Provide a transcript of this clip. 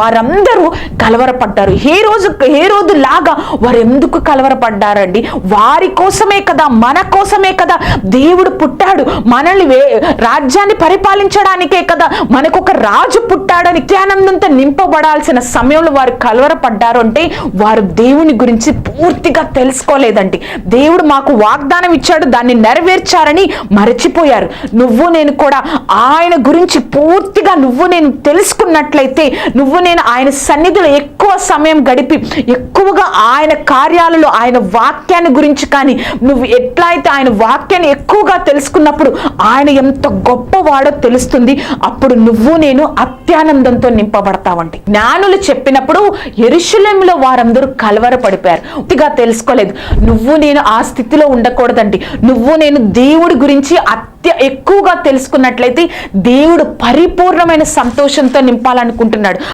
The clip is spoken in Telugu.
వారందరూ కలవరపడ్డారు. ఏ రోజు ఏ రోజు లాగా వారు ఎందుకు కలవరపడ్డారండి? వారి కోసమే కదా మన కోసమే కదా దేవుడు పుట్టాడు. మనల్ని వే రాజ్యాన్ని పరిపాలించడానికే కదా మనకు ఒక రాజు పుట్టాడని నిత్యానందంతో నింపబడాల్సిన సమయంలో వారు కలవరపడ్డారు అంటే వారు దేవుని గురించి పూర్తిగా తెలుసుకోలేదండి. దేవుడు మాకు వాగ్దానం ఇచ్చాడు దాన్ని నెరవేర్చారని మరచిపోయారు. నువ్వు నేను కూడా ఆయన గురించి పూర్తిగా నువ్వు నేను తెలుసుకున్నట్లయితే నువ్వు నేను ఆయన సన్నిధిలో ఎక్కువ సమయం గడిపి ఎక్కువగా ఆయన కార్యాలలో ఆయన వాక్యాన్ని గురించి కానీ నువ్వు ఎట్లా అయితే ఆయన వాక్యాన్ని ఎక్కువగా తెలుసుకున్నప్పుడు ఆయన ఎంత గొప్పవాడో తెలుస్తుంది. అప్పుడు నువ్వు నేను అత్యానందంతో నింపబడతావండి. జ్ఞానులు చెప్పినప్పుడు ఎరుషులేంలో వారందరూ కలవరపడిపోయారు. పూర్తిగా తెలుసుకోలేదు. నువ్వు నేను ఆ స్థితిలో ఉండకూడదండి. నువ్వు నేను దేవుడి గురించి అత్య ఎక్కువగా తెలుసుకున్నట్లయితే దేవుడు పరిపూర్ణమైన సంతోషంతో నింపాలనుకుంటున్నాడు.